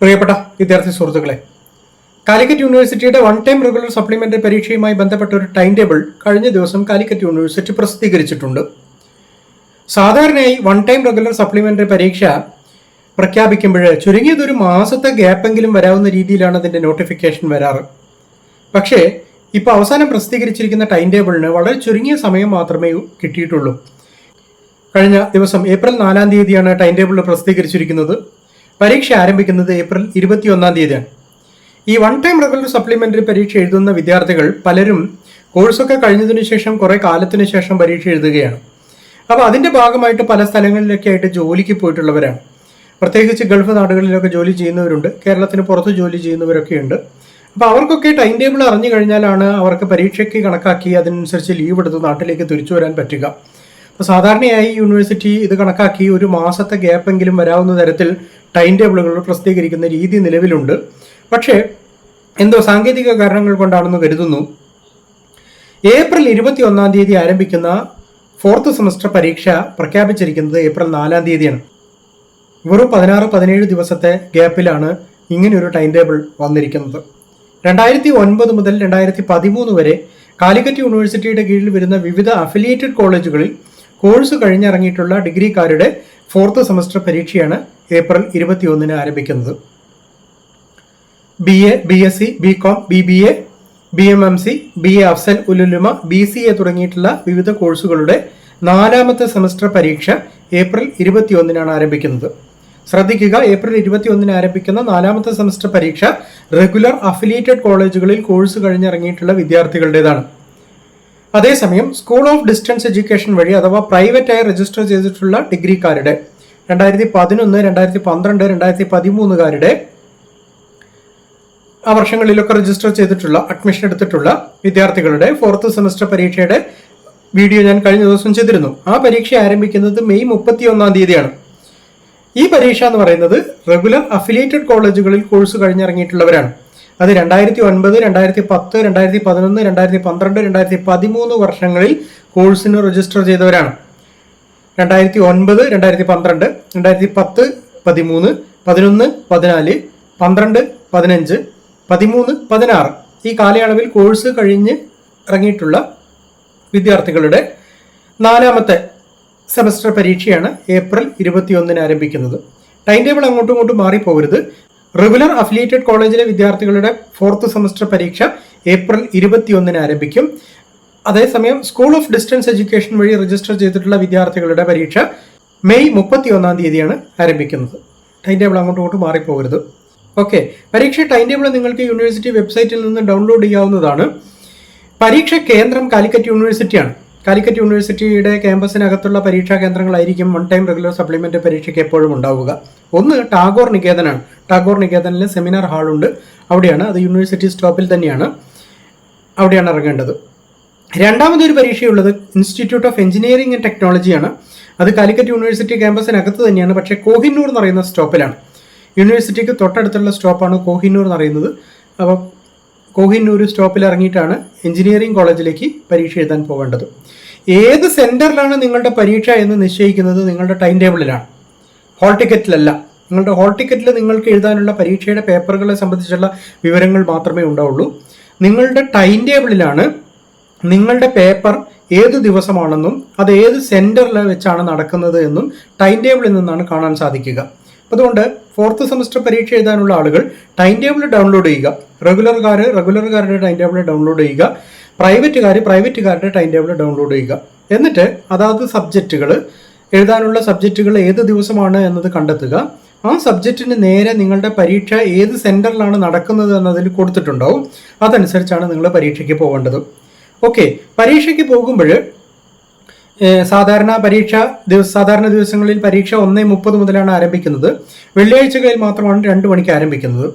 പ്രിയപ്പെട്ട വിദ്യാർത്ഥി സുഹൃത്തുക്കളെ കാലിക്കറ്റ് യൂണിവേഴ്സിറ്റിയുടെ വൺ ടൈം റെഗുലർ സപ്ലിമെന്ററി പരീക്ഷയുമായി ബന്ധപ്പെട്ട ഒരു ടൈം ടേബിൾ കഴിഞ്ഞ ദിവസം കാലിക്കറ്റ് യൂണിവേഴ്സിറ്റി പ്രസിദ്ധീകരിച്ചിട്ടുണ്ട്. സാധാരണയായി വൺ ടൈം റെഗുലർ സപ്ലിമെന്ററി പരീക്ഷ പ്രഖ്യാപിക്കുമ്പോൾ ചുരുങ്ങിയത് ഒരു മാസത്തെ ഗ്യാപ്പെങ്കിലും വരാവുന്ന രീതിയിലാണ് അതിന്റെ നോട്ടിഫിക്കേഷൻ വരാറ്. പക്ഷേ ഇപ്പോൾ അവസാനം പ്രസിദ്ധീകരിച്ചിരിക്കുന്ന ടൈം ടേബിളിന് വളരെ ചുരുങ്ങിയ സമയം മാത്രമേ കിട്ടിയിട്ടുള്ളൂ. കഴിഞ്ഞ ദിവസം ഏപ്രിൽ നാലാം തീയതിയാണ് ടൈം ടേബിൾ പ്രസിദ്ധീകരിച്ചിരിക്കുന്നത്. പരീക്ഷ ആരംഭിക്കുന്നത് ഏപ്രിൽ ഇരുപത്തിയൊന്നാം തീയതിയാണ്. ഈ വൺ ടൈം റെഗുലർ സപ്ലിമെന്ററി പരീക്ഷ എഴുതുന്ന വിദ്യാർത്ഥികൾ പലരും കോഴ്സൊക്കെ കഴിഞ്ഞതിന് ശേഷം കുറെ കാലത്തിന് ശേഷം പരീക്ഷ എഴുതുകയാണ്. അപ്പോൾ അതിന്റെ ഭാഗമായിട്ട് പല സ്ഥലങ്ങളിലൊക്കെ ആയിട്ട് ജോലിക്ക് പോയിട്ടുള്ളവരാണ്. പ്രത്യേകിച്ച് ഗൾഫ് നാടുകളിലൊക്കെ ജോലി ചെയ്യുന്നവരുണ്ട്. കേരളത്തിന് പുറത്ത് ജോലി ചെയ്യുന്നവരൊക്കെ ഉണ്ട്. അപ്പോൾ അവർക്കൊക്കെ ടൈം ടേബിൾ അറിഞ്ഞു കഴിഞ്ഞാലാണ് അവർക്ക് പരീക്ഷയ്ക്ക് കണക്കാക്കി അതിനനുസരിച്ച് ലീവ് എടുത്ത് നാട്ടിലേക്ക് തിരിച്ചു വരാൻ പറ്റുക. അപ്പോൾ സാധാരണയായി യൂണിവേഴ്സിറ്റി ഇത് കണക്കാക്കി ഒരു മാസത്തെ ഗ്യാപ്പെങ്കിലും വരാവുന്ന തരത്തിൽ ടൈം ടേബിളുകൾ പ്രസിദ്ധീകരിക്കുന്ന രീതി നിലവിലുണ്ട്. പക്ഷേ എന്തോ സാങ്കേതിക കാരണങ്ങൾ കൊണ്ടാണെന്ന് കരുതുന്നു. ഏപ്രിൽ ഇരുപത്തി ഒന്നാം തീയതി ആരംഭിക്കുന്ന ഫോർത്ത് സെമസ്റ്റർ പരീക്ഷ പ്രഖ്യാപിച്ചിരിക്കുന്നത് ഏപ്രിൽ നാലാം തീയതിയാണ്. വെറും പതിനാറ് പതിനേഴ് ദിവസത്തെ ഗ്യാപ്പിലാണ് ഇങ്ങനെയൊരു ടൈം ടേബിൾ വന്നിരിക്കുന്നത്. രണ്ടായിരത്തി ഒൻപത് മുതൽ രണ്ടായിരത്തി പതിമൂന്ന് വരെ കാലിക്കറ്റ് യൂണിവേഴ്സിറ്റിയുടെ കീഴിൽ വരുന്ന വിവിധ അഫിലിയേറ്റഡ് കോളേജുകളിൽ കോഴ്സ് കഴിഞ്ഞിറങ്ങിയിട്ടുള്ള ഡിഗ്രിക്കാരുടെ ഫോർത്ത് സെമസ്റ്റർ പരീക്ഷയാണ് ഏപ്രിൽ ഇരുപത്തിയൊന്നിന് ആരംഭിക്കുന്നത്. B A B S C B com B B A B M M C B A Afzal ul Ulama B C A തുടങ്ങിയിട്ടുള്ള വിവിധ കോഴ്സുകളുടെ നാലാമത്തെ സെമസ്റ്റർ പരീക്ഷ ഏപ്രിൽ ഇരുപത്തിയൊന്നിനാണ് ആരംഭിക്കുന്നത്. ശ്രദ്ധിക്കുക ഏപ്രിൽ ഇരുപത്തിയൊന്നിന് ആരംഭിക്കുന്ന നാലാമത്തെ സെമസ്റ്റർ പരീക്ഷ റെഗുലർ അഫിലിയേറ്റഡ് കോളേജുകളിൽ കോഴ്സ് കഴിഞ്ഞിറങ്ങിയിട്ടുള്ള വിദ്യാർത്ഥികളുടേതാണ്. അതേസമയം സ്കൂൾ ഓഫ് ഡിസ്റ്റൻസ് എഡ്യൂക്കേഷൻ വഴി അഥവാ പ്രൈവറ്റായി രജിസ്റ്റർ ചെയ്തിട്ടുള്ള ഡിഗ്രിക്കാരുടെ രണ്ടായിരത്തി പതിനൊന്ന് രണ്ടായിരത്തി പന്ത്രണ്ട് രണ്ടായിരത്തി പതിമൂന്നുകാരുടെ ആ വർഷങ്ങളിലൊക്കെ രജിസ്റ്റർ ചെയ്തിട്ടുള്ള അഡ്മിഷൻ എടുത്തിട്ടുള്ള വിദ്യാർത്ഥികളുടെ ഫോർത്ത് സെമസ്റ്റർ പരീക്ഷയുടെ വീഡിയോ ഞാൻ കഴിഞ്ഞ ദിവസം ചെയ്തിരുന്നു. ആ പരീക്ഷ ആരംഭിക്കുന്നത് മെയ് മുപ്പത്തി ഒന്നാം തീയതിയാണ്. ഈ പരീക്ഷ എന്ന് പറയുന്നത് റെഗുലർ അഫിലിയേറ്റഡ് കോളേജുകളിൽ കോഴ്സ് കഴിഞ്ഞിറങ്ങിയിട്ടുള്ളവരാണ്. അത് രണ്ടായിരത്തി ഒൻപത് രണ്ടായിരത്തി പത്ത് രണ്ടായിരത്തി പതിനൊന്ന് രണ്ടായിരത്തി പന്ത്രണ്ട് രണ്ടായിരത്തി പതിമൂന്ന് വർഷങ്ങളിൽ കോഴ്സിന് രജിസ്റ്റർ ചെയ്തവരാണ്. രണ്ടായിരത്തി ഒൻപത് രണ്ടായിരത്തി പന്ത്രണ്ട് രണ്ടായിരത്തി പത്ത് പതിമൂന്ന് പതിനൊന്ന് പതിനാല് പന്ത്രണ്ട് പതിനഞ്ച് പതിമൂന്ന് പതിനാറ്. ഈ കാലയളവിൽ കോഴ്സ് കഴിഞ്ഞ് ഇറങ്ങിയിട്ടുള്ള വിദ്യാർത്ഥികളുടെ നാലാമത്തെ സെമസ്റ്റർ പരീക്ഷയാണ് ഏപ്രിൽ ഇരുപത്തിയൊന്നിന് ആരംഭിക്കുന്നത്. ടൈം ടേബിൾ അങ്ങോട്ടും ഇങ്ങോട്ടും മാറിപ്പോകരുത്. റെഗുലർ അഫിലിയേറ്റഡ് കോളേജിലെ വിദ്യാർത്ഥികളുടെ ഫോർത്ത് സെമസ്റ്റർ പരീക്ഷ ഏപ്രിൽ ഇരുപത്തിയൊന്നിന് ആരംഭിക്കും. അതേസമയം സ്കൂൾ ഓഫ് ഡിസ്റ്റൻസ് എഡ്യൂക്കേഷൻ വഴി രജിസ്റ്റർ ചെയ്തിട്ടുള്ള വിദ്യാർത്ഥികളുടെ പരീക്ഷ മെയ് മുപ്പത്തി ഒന്നാം തീയതിയാണ് ആരംഭിക്കുന്നത്. ടൈം ടേബിൾ അങ്ങോട്ടും ഇങ്ങോട്ടും മാറിപ്പോകരുത്. ഓക്കെ പരീക്ഷ ടൈം ടേബിൾ നിങ്ങൾക്ക് യൂണിവേഴ്സിറ്റി വെബ്സൈറ്റിൽ നിന്ന് ഡൗൺലോഡ് ചെയ്യാവുന്നതാണ്. പരീക്ഷ കേന്ദ്രം കാലിക്കറ്റ് യൂണിവേഴ്സിറ്റിയാണ് കാലിക്കറ്റ് യൂണിവേഴ്സിറ്റിയുടെ ക്യാമ്പസിനകത്തുള്ള പരീക്ഷാ കേന്ദ്രങ്ങളായിരിക്കും വൺ ടൈം റെഗുലർ സപ്ലിമെന്റ് പരീക്ഷയ്ക്ക് എപ്പോഴും ഉണ്ടാവുക. ഒന്ന് ടാഗോർ നികേതനാണ്. ടാഗോർ നികേതനിൽ സെമിനാർ ഹാളുണ്ട് അവിടെയാണ് അത് യൂണിവേഴ്സിറ്റി സ്റ്റോപ്പിൽ തന്നെയാണ് അവിടെയാണ് ഇറങ്ങേണ്ടത്. രണ്ടാമതൊരു പരീക്ഷയുള്ളത് ഇൻസ്റ്റിറ്റ്യൂട്ട് ഓഫ് എഞ്ചിനീയറിംഗ് ആൻഡ് ടെക്നോളജിയാണ് അത് കാലിക്കറ്റ് യൂണിവേഴ്സിറ്റി ക്യാമ്പസിനകത്ത് തന്നെയാണ് പക്ഷേ കോഹിന്നൂർ എന്ന് പറയുന്ന സ്റ്റോപ്പിലാണ്. യൂണിവേഴ്സിറ്റിക്ക് തൊട്ടടുത്തുള്ള സ്റ്റോപ്പാണ് കോഹിന്നൂർ എന്ന് പറയുന്നത്. അപ്പോൾ കോഹിന്നൂർ സ്റ്റോപ്പിൽ ഇറങ്ങിയിട്ടാണ് എഞ്ചിനീയറിംഗ് കോളേജിലേക്ക് പരീക്ഷ എഴുതാൻ പോകേണ്ടത്. ഏത് സെന്ററിലാണ് നിങ്ങളുടെ പരീക്ഷ എന്ന് നിശ്ചയിക്കുന്നത് നിങ്ങളുടെ ടൈം ടേബിളിലാണ്. ഹോൾ ടിക്കറ്റിലല്ല. നിങ്ങളുടെ ഹോൾ ടിക്കറ്റിൽ നിങ്ങൾക്ക് എഴുതാനുള്ള പരീക്ഷയുടെ പേപ്പറുകളെ സംബന്ധിച്ചുള്ള വിവരങ്ങൾ മാത്രമേ ഉണ്ടാവുള്ളൂ. നിങ്ങളുടെ ടൈം ടേബിളിലാണ് നിങ്ങളുടെ പേപ്പർ ഏത് ദിവസമാണെന്നും അത് ഏത് സെന്ററിൽ വെച്ചാണ് നടക്കുന്നത് എന്നും ടൈം ടേബിളിൽ നിന്നാണ് കാണാൻ സാധിക്കുക. അതുകൊണ്ട് ഫോർത്ത് സെമസ്റ്റർ പരീക്ഷ എഴുതാനുള്ള ആളുകൾ ടൈം ടേബിൾ ഡൗൺലോഡ് ചെയ്യുക. റെഗുലർകാർ റെഗുലർകാരുടെ ടൈം ടേബിൾ ഡൗൺലോഡ് ചെയ്യുക. പ്രൈവറ്റുകാർ പ്രൈവറ്റുകാരുടെ ടൈം ടേബിൾ ഡൗൺലോഡ് ചെയ്യുക. എന്നിട്ട് അതാത് സബ്ജക്റ്റുകൾ എഴുതാനുള്ള സബ്ജക്റ്റുകൾ ഏത് ദിവസമാണ് എന്നത് കണ്ടെത്തുക. ആ സബ്ജക്റ്റിന് നേരെ നിങ്ങളുടെ പരീക്ഷ ഏത് സെന്ററിലാണ് നടക്കുന്നത് എന്നതിൽ കൊടുത്തിട്ടുണ്ടാവും. അതനുസരിച്ചാണ് നിങ്ങൾ പരീക്ഷയ്ക്ക് പോകേണ്ടത്. ഓക്കെ പരീക്ഷയ്ക്ക് പോകുമ്പോൾ സാധാരണ പരീക്ഷ ദിവസ സാധാരണ ദിവസങ്ങളിൽ പരീക്ഷ ഒന്നേ മുപ്പത് മുതലാണ് ആരംഭിക്കുന്നത്. വെള്ളിയാഴ്ചകളിൽ മാത്രമാണ് രണ്ട് മണിക്ക് ആരംഭിക്കുന്നത്.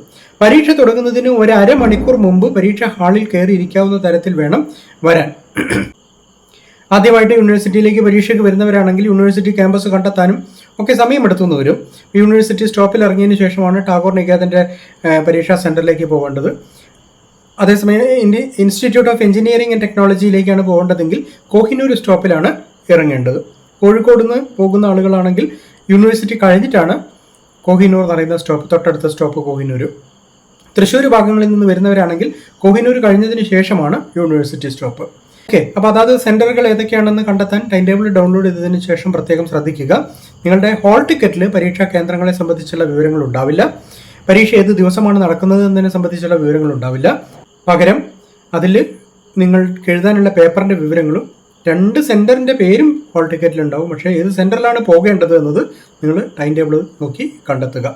പരീക്ഷ തുടങ്ങുന്നതിന് ഒരു അരമണിക്കൂർ മുമ്പ് പരീക്ഷാ ഹാളിൽ കയറി ഇരിക്കാവുന്ന തരത്തിൽ വേണം വരാൻ. ആദ്യമായിട്ട് യൂണിവേഴ്സിറ്റിയിലേക്ക് പരീക്ഷയ്ക്ക് വരുന്നവരാണെങ്കിൽ യൂണിവേഴ്സിറ്റി ക്യാമ്പസ് കണ്ടെത്താനും ഒക്കെ സമയമെടുത്തുനിന്ന് വരും. യൂണിവേഴ്സിറ്റി സ്റ്റോപ്പിൽ ഇറങ്ങിയതിന് ശേഷമാണ് ടാഗോർ നികേതന്റെ പരീക്ഷാ സെന്ററിലേക്ക് പോകേണ്ടത്. അതേസമയം ഇൻസ്റ്റിറ്റ്യൂട്ട് ഓഫ് എഞ്ചിനീയറിംഗ് ആൻഡ് ടെക്നോളജിയിലേക്കാണ് പോകേണ്ടതെങ്കിൽ കോഹിനൂർ സ്റ്റോപ്പിലാണ് ഇറങ്ങേണ്ടത്. കോഴിക്കോട് നിന്ന് പോകുന്ന ആളുകളാണെങ്കിൽ യൂണിവേഴ്സിറ്റി കഴിഞ്ഞിട്ടാണ് കോഹിനൂർ എന്ന് പറയുന്ന സ്റ്റോപ്പ് തൊട്ടടുത്ത സ്റ്റോപ്പ് കോഹിനൂർ. തൃശ്ശൂർ ഭാഗങ്ങളിൽ നിന്ന് വരുന്നവരാണെങ്കിൽ കോഹിനൂർ കഴിഞ്ഞതിന് ശേഷമാണ് യൂണിവേഴ്സിറ്റി സ്റ്റോപ്പ് ഓക്കെ അപ്പോൾ അതായത് സെന്ററുകൾ ഏതൊക്കെയാണെന്ന് കണ്ടെത്താൻ ടൈം ടേബിൾ ഡൗൺലോഡ് ചെയ്തതിന് ശേഷം പ്രത്യേകം ശ്രദ്ധിക്കുക. നിങ്ങളുടെ ഹോൾ ടിക്കറ്റിൽ പരീക്ഷാ കേന്ദ്രങ്ങളെ സംബന്ധിച്ചുള്ള വിവരങ്ങൾ ഉണ്ടാവില്ല. പരീക്ഷ ഏത് ദിവസമാണ് നടക്കുന്നത് എന്നതിനെ സംബന്ധിച്ചുള്ള വിവരങ്ങൾ ഉണ്ടാവില്ല. പകരം അതിൽ നിങ്ങൾ എഴുതാനുള്ള പേപ്പറിന്റെ വിവരങ്ങളും രണ്ട് സെന്ററിന്റെ പേരും ഹോൾ ടിക്കറ്റിൽ ഉണ്ടാവും. പക്ഷേ ഏത് സെന്ററിലാണ് പോകേണ്ടത് എന്നത് നിങ്ങൾ ടൈം ടേബിൾ നോക്കി കണ്ടെത്തുക.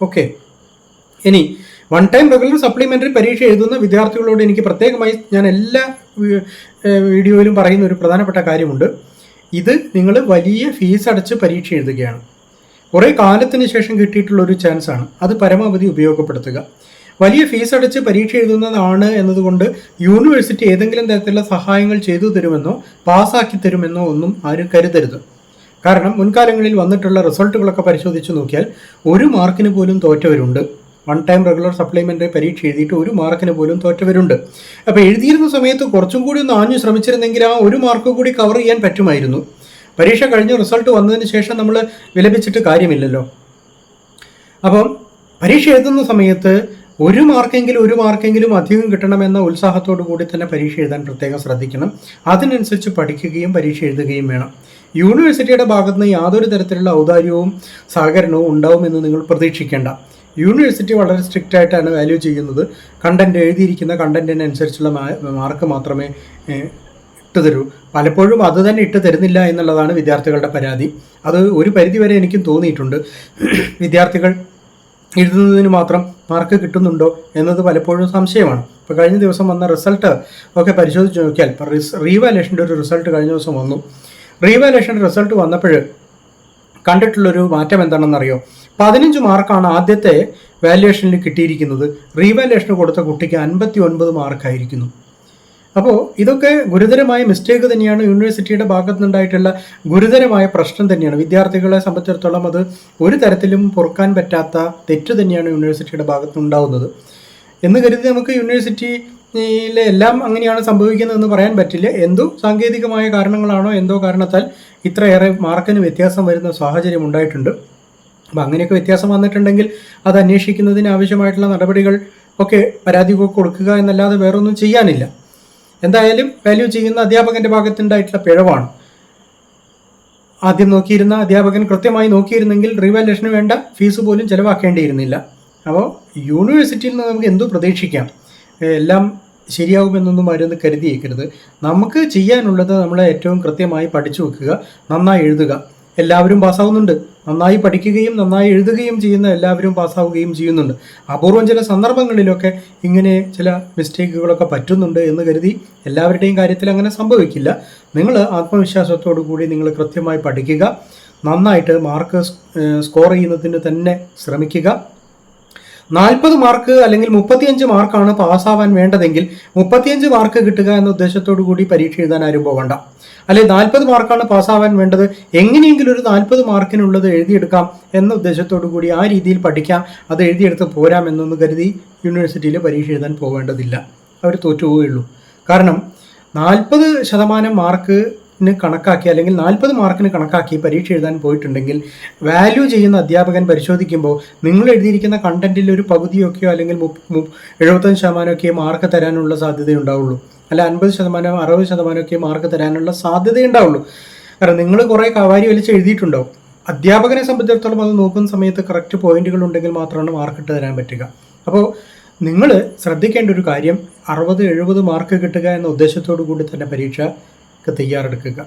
ഓക്കെ ഇനി വൺ ടൈം റെഗുലർ സപ്ലിമെന്ററി പരീക്ഷ എഴുതുന്ന വിദ്യാർത്ഥികളോട് എനിക്ക് പ്രത്യേകമായി ഞാൻ എല്ലാ വീഡിയോയിലും പറയുന്ന ഒരു പ്രധാനപ്പെട്ട കാര്യമുണ്ട്. ഇത് നിങ്ങൾ വലിയ ഫീസ് അടച്ച് പരീക്ഷ എഴുതുകയാണ്. കുറേ കാലത്തിന് ശേഷം കിട്ടിയിട്ടുള്ള ഒരു ചാൻസാണ് അത് പരമാവധി ഉപയോഗപ്പെടുത്തുക. വലിയ ഫീസ് അടച്ച് പരീക്ഷ എഴുതുന്നതാണ് എന്നതുകൊണ്ട് യൂണിവേഴ്സിറ്റി ഏതെങ്കിലും തരത്തിലുള്ള സഹായങ്ങൾ ചെയ്തു തരുമെന്നോ പാസ്സാക്കി തരുമെന്നോ ഒന്നും ആരും കരുതരുത്. കാരണം മുൻകാലങ്ങളിൽ വന്നിട്ടുള്ള റിസൾട്ടുകളൊക്കെ പരിശോധിച്ച് നോക്കിയാൽ ഒരു മാർക്കിന് പോലും തോറ്റവരുണ്ട്. വൺ ടൈം റെഗുലർ സപ്ലിമെന്ററി പരീക്ഷ എഴുതിയിട്ട് ഒരു മാർക്കിന് പോലും തോറ്റവരുണ്ട്. അപ്പോൾ എഴുതിയിരുന്ന സമയത്ത് കുറച്ചും കൂടി ഒന്ന് ആഞ്ഞു ശ്രമിച്ചിരുന്നെങ്കിൽ ആ ഒരു മാർക്ക് കൂടി കവർ ചെയ്യാൻ പറ്റുമായിരുന്നു. പരീക്ഷ കഴിഞ്ഞ് റിസൾട്ട് വന്നതിന് ശേഷം നമ്മൾ വിലപിച്ചിട്ട് കാര്യമില്ലല്ലോ. അപ്പം പരീക്ഷ എഴുതുന്ന സമയത്ത് ഒരു മാർക്കെങ്കിലും ഒരു മാർക്കെങ്കിലും അധികം കിട്ടണമെന്ന ഉത്സാഹത്തോടു കൂടി തന്നെ പരീക്ഷ എഴുതാൻ പ്രത്യേകം ശ്രദ്ധിക്കണം. അതിനനുസരിച്ച് പഠിക്കുകയും പരീക്ഷ എഴുതുകയും വേണം. യൂണിവേഴ്സിറ്റിയുടെ ഭാഗത്ത് നിന്ന് യാതൊരു തരത്തിലുള്ള ഔദാര്യവും സഹകരണവും ഉണ്ടാവുമെന്ന് നിങ്ങൾ പ്രതീക്ഷിക്കേണ്ട. യൂണിവേഴ്സിറ്റി വളരെ സ്ട്രിക്റ്റ് ആയിട്ടാണ് വാല്യൂ ചെയ്യുന്നത്. കണ്ടന്റ് എഴുതിയിരിക്കുന്ന കണ്ടന്റിനനുസരിച്ചുള്ള മാർക്ക് മാത്രമേ ഇട്ട് തരൂ പലപ്പോഴും അത് തന്നെ ഇട്ട് തരുന്നില്ല എന്നുള്ളതാണ് വിദ്യാർത്ഥികളുടെ പരാതി. അത് ഒരു പരിധിവരെ എനിക്കും തോന്നിയിട്ടുണ്ട്. വിദ്യാർത്ഥികൾ എഴുതുന്നതിന് മാത്രം മാർക്ക് കിട്ടുന്നുണ്ടോ എന്നത് പലപ്പോഴും സംശയമാണ്. ഇപ്പോൾ കഴിഞ്ഞ ദിവസം വന്ന റിസൾട്ട് ഒക്കെ പരിശോധിച്ച് നോക്കിയാൽ റീവാലേഷന്റെ ഒരു റിസൾട്ട് കഴിഞ്ഞ ദിവസം വന്നു. റീവാലേഷന്റെ റിസൾട്ട് വന്നപ്പോൾ കണ്ടിട്ടുള്ളൊരു മാറ്റം എന്താണെന്നറിയോ? പതിനഞ്ച് മാർക്കാണ് ആദ്യത്തെ വാല്യുവേഷനിൽ കിട്ടിയിരിക്കുന്നത്. റീവാലുവേഷന് കൊടുത്ത കുട്ടിക്ക് അൻപത്തി ഒൻപത് മാർക്കായിരിക്കുന്നു അപ്പോൾ ഇതൊക്കെ ഗുരുതരമായ മിസ്റ്റേക്ക് തന്നെയാണ് യൂണിവേഴ്സിറ്റിയുടെ ഭാഗത്തു നിന്നുണ്ടായിട്ടുള്ള ഗുരുതരമായ പ്രശ്നം തന്നെയാണ്. വിദ്യാർത്ഥികളെ സംബന്ധിച്ചിടത്തോളം അത് ഒരു തരത്തിലും പൊറുക്കാൻ പറ്റാത്ത തെറ്റ് തന്നെയാണ് യൂണിവേഴ്സിറ്റിയുടെ ഭാഗത്ത് ഉണ്ടാവുന്നത് എന്ന് കരുതി നമുക്ക് യൂണിവേഴ്സിറ്റിയിലെ എല്ലാം അങ്ങനെയാണ് സംഭവിക്കുന്നതെന്ന് പറയാൻ പറ്റില്ല. എന്തോ സാങ്കേതികമായ കാരണങ്ങളാണോ എന്തോ കാരണത്താൽ ഇത്രയേറെ മാർക്കിന് വ്യത്യാസം വരുന്ന സാഹചര്യം ഉണ്ടായിട്ടുണ്ട്. അപ്പം അങ്ങനെയൊക്കെ വ്യത്യാസം വന്നിട്ടുണ്ടെങ്കിൽ അത് അന്വേഷിക്കുന്നതിന് ആവശ്യമായിട്ടുള്ള നടപടികൾ ഒക്കെ പരാതി കൊടുക്കുക എന്നല്ലാതെ വേറൊന്നും ചെയ്യാനില്ല. എന്തായാലും വാല്യൂ ചെയ്യുന്ന അധ്യാപകന്റെ ഭാഗത്തുണ്ടായിട്ടുള്ള പിഴവാണ്. ആദ്യം നോക്കിയിരുന്ന അധ്യാപകൻ കൃത്യമായി നോക്കിയിരുന്നെങ്കിൽ റീവാലുവേഷന് വേണ്ട ഫീസ് പോലും ചിലവാക്കേണ്ടിയിരുന്നില്ല. അപ്പോൾ യൂണിവേഴ്സിറ്റിയിൽ നിന്ന് നമുക്ക് എന്തു പ്രതീക്ഷിക്കാം? എല്ലാം ശരിയാകുമെന്നൊന്നും അവരൊന്ന് കരുതിയേക്കരുത്. നമുക്ക് ചെയ്യാനുള്ളത് നമ്മൾ ഏറ്റവും കൃത്യമായി പഠിച്ചു വെക്കുക നന്നായി എഴുതുക. എല്ലാവരും പാസ്സാവുന്നുണ്ട് നന്നായി പഠിക്കുകയും നന്നായി എഴുതുകയും ചെയ്യുന്ന എല്ലാവരും പാസ്സാവുകയും ചെയ്യുന്നുണ്ട്. അപൂർവം ചില സന്ദർഭങ്ങളിലൊക്കെ ഇങ്ങനെ ചില മിസ്റ്റേക്കുകളൊക്കെ പറ്റുന്നുണ്ട് എന്ന് കരുതി എല്ലാവരുടെയും കാര്യത്തിൽ അങ്ങനെ സംഭവിക്കില്ല. നിങ്ങൾ ആത്മവിശ്വാസത്തോടു കൂടി നിങ്ങൾ കൃത്യമായി പഠിക്കുക. നന്നായിട്ട് മാർക്ക് സ്കോർ ചെയ്യുന്നതിന് തന്നെ ശ്രമിക്കുക. നാൽപ്പത് മാർക്ക് അല്ലെങ്കിൽ മുപ്പത്തിയഞ്ച് മാർക്കാണ് പാസ്സാവാൻ വേണ്ടതെങ്കിൽ മുപ്പത്തിയഞ്ച് മാർക്ക് കിട്ടുക എന്ന ഉദ്ദേശത്തോടു കൂടി പരീക്ഷ എഴുതാൻ ആരും പോകണ്ട. അല്ലെ നാൽപ്പത് മാർക്കാണ് പാസ്സാവാൻ വേണ്ടത്. എങ്ങനെയെങ്കിലും ഒരു നാൽപ്പത് മാർക്കിനുള്ളത് എഴുതിയെടുക്കാം എന്ന ഉദ്ദേശത്തോടു കൂടി ആ രീതിയിൽ പഠിക്കാം. അത് എഴുതിയെടുത്ത് പോരാം എന്നൊന്ന് കരുതി യൂണിവേഴ്സിറ്റിയിൽ പരീക്ഷ എഴുതാൻ പോകേണ്ടതില്ല. അവർ തോറ്റുപോവുകയുള്ളൂ കാരണം നാൽപ്പത് ശതമാനം മാർക്കിന് കണക്കാക്കി അല്ലെങ്കിൽ നാൽപ്പത് മാർക്കിന് കണക്കാക്കി പരീക്ഷ എഴുതാൻ പോയിട്ടുണ്ടെങ്കിൽ വാല്യൂ ചെയ്യുന്ന അധ്യാപകൻ പരിശോധിക്കുമ്പോൾ നിങ്ങൾ എഴുതിയിരിക്കുന്ന കണ്ടന്റിൽ ഒരു പകുതിയൊക്കെയോ അല്ലെങ്കിൽ എഴുപത്തഞ്ച് ശതമാനമൊക്കെ മാർക്ക് തരാനുള്ള സാധ്യതയുണ്ടാവുള്ളൂ അല്ല അൻപത് ശതമാനം അറുപത് ശതമാനമൊക്കെ മാർക്ക് തരാനുള്ള സാധ്യതയുണ്ടാവുള്ളൂ കാരണം നിങ്ങൾ കുറേ കവാരി വലിച്ച് എഴുതിയിട്ടുണ്ടാവും. അധ്യാപകനെ സംബന്ധിച്ചിടത്തോളം അത് നോക്കുന്ന സമയത്ത് കറക്റ്റ് പോയിന്റുകൾ ഉണ്ടെങ്കിൽ മാത്രമാണ് മാർക്ക് ഇട്ട് തരാൻ പറ്റുക. അപ്പോൾ നിങ്ങൾ ശ്രദ്ധിക്കേണ്ട ഒരു കാര്യം അറുപത് എഴുപത് മാർക്ക് കിട്ടുക എന്ന ഉദ്ദേശത്തോടു കൂടി തന്നെ പരീക്ഷയ്ക്ക് തയ്യാറെടുക്കുക.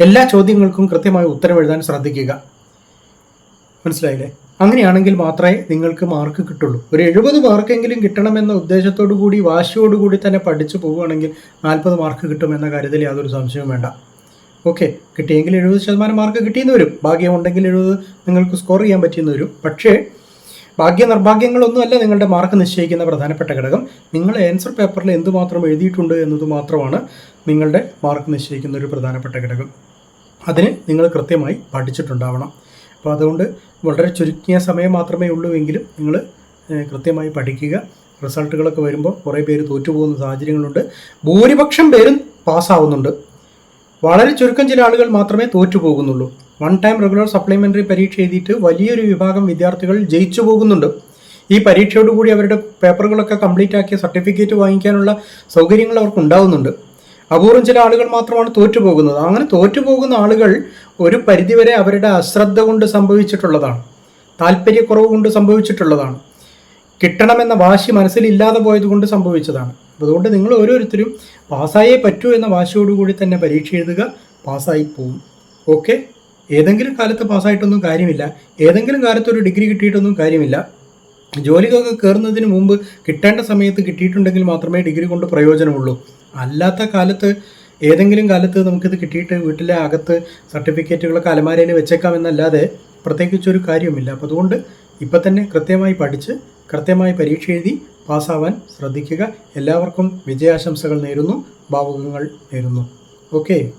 എല്ലാ ചോദ്യങ്ങൾക്കും കൃത്യമായി ഉത്തരം എഴുതാൻ ശ്രദ്ധിക്കുക. മനസ്സിലായില്ലേ? അങ്ങനെയാണെങ്കിൽ മാത്രമേ നിങ്ങൾക്ക് മാർക്ക് കിട്ടുള്ളൂ. ഒരു എഴുപത് മാർക്കെങ്കിലും കിട്ടണമെന്ന ഉദ്ദേശത്തോടു കൂടി വാശിയോടുകൂടി തന്നെ പഠിച്ചു പോവുകയാണെങ്കിൽ നാൽപ്പത് മാർക്ക് കിട്ടുമെന്ന കാര്യത്തിൽ യാതൊരു സംശയവും വേണ്ട. ഓക്കെ കിട്ടിയെങ്കിൽ എഴുപത് ശതമാനം മാർക്ക് കിട്ടിയെന്ന് വരും. ഭാഗ്യമുണ്ടെങ്കിൽ എഴുപത് നിങ്ങൾക്ക് സ്കോർ ചെയ്യാൻ പറ്റിയെന്ന് വരും. പക്ഷേ ഭാഗ്യ നിർഭാഗ്യങ്ങളൊന്നുമല്ല നിങ്ങളുടെ മാർക്ക് നിശ്ചയിക്കുന്ന പ്രധാനപ്പെട്ട ഘടകം. നിങ്ങൾ ആൻസർ പേപ്പറിൽ എന്തുമാത്രം എഴുതിയിട്ടുണ്ട് എന്നത് മാത്രമാണ് നിങ്ങളുടെ മാർക്ക് നിശ്ചയിക്കുന്ന ഒരു പ്രധാനപ്പെട്ട ഘടകം. അതിന് നിങ്ങൾ കൃത്യമായി പഠിച്ചിട്ടുണ്ടാവണം. അപ്പോൾ അതുകൊണ്ട് വളരെ ചുരുക്കിയ സമയം മാത്രമേ ഉള്ളൂ എങ്കിലും നിങ്ങൾ കൃത്യമായി പഠിക്കുക. റിസൾട്ടുകളൊക്കെ വരുമ്പോൾ കുറേ പേര് തോറ്റുപോകുന്ന സാഹചര്യങ്ങളുണ്ട്. ഭൂരിപക്ഷം പേരും പാസ്സാവുന്നുണ്ട് വളരെ ചുരുക്കം ചില ആളുകൾ മാത്രമേ തോറ്റു പോകുന്നുള്ളൂ വൺ ടൈം റെഗുലർ സപ്ലിമെന്ററി പരീക്ഷ എഴുതിയിട്ട് വലിയൊരു വിഭാഗം വിദ്യാർത്ഥികൾ ജയിച്ചു പോകുന്നുണ്ട്. ഈ പരീക്ഷയോടുകൂടി അവരുടെ പേപ്പറുകളൊക്കെ കംപ്ലീറ്റ് ആക്കിയ സർട്ടിഫിക്കറ്റ് വാങ്ങിക്കാനുള്ള സൗകര്യങ്ങൾ അവർക്ക് ഉണ്ടാവുന്നുണ്ട്. അപൂർവം ചില ആളുകൾ മാത്രമാണ് തോറ്റു പോകുന്നത് അങ്ങനെ തോറ്റു പോകുന്ന ആളുകൾ ഒരു പരിധിവരെ അവരുടെ അശ്രദ്ധ കൊണ്ട് സംഭവിച്ചിട്ടുള്ളതാണ്. താല്പര്യക്കുറവ് കൊണ്ട് സംഭവിച്ചിട്ടുള്ളതാണ്. കിട്ടണമെന്ന വാശി മനസ്സിലില്ലാതെ പോയത് കൊണ്ട് സംഭവിച്ചതാണ്. അതുകൊണ്ട് നിങ്ങൾ ഓരോരുത്തരും പാസ്സായേ പറ്റൂ എന്ന വാശിയോടുകൂടി തന്നെ പരീക്ഷ എഴുതുക. പാസ്സായി പോവും. ഓക്കെ ഏതെങ്കിലും കാലത്ത് പാസ്സായിട്ടൊന്നും കാര്യമില്ല. ഏതെങ്കിലും കാലത്ത് ഒരു ഡിഗ്രി കിട്ടിയിട്ടൊന്നും കാര്യമില്ല. ജോലിക്കൊക്കെ കയറുന്നതിന് മുമ്പ് കിട്ടേണ്ട സമയത്ത് കിട്ടിയിട്ടുണ്ടെങ്കിൽ മാത്രമേ ഡിഗ്രി കൊണ്ട് പ്രയോജനമുള്ളൂ. അല്ലാത്ത കാലത്ത് ഏതെങ്കിലും കാലത്ത് നമുക്കിത് കിട്ടിയിട്ട് വീട്ടിലെ അകത്ത് സർട്ടിഫിക്കറ്റുകളൊക്കെ അലമാരയിൽ വെച്ചേക്കാമെന്നല്ലാതെ പ്രത്യേകിച്ചൊരു കാര്യവുമില്ല. അപ്പോൾ അതുകൊണ്ട് ഇപ്പം തന്നെ കൃത്യമായി പഠിച്ച് കൃത്യമായി പരീക്ഷ എഴുതി പാസ്സാവാൻ ശ്രദ്ധിക്കുക. എല്ലാവർക്കും വിജയാശംസകൾ നേരുന്നു. ഭാവുകങ്ങൾ നേരുന്നു. ഓക്കെ.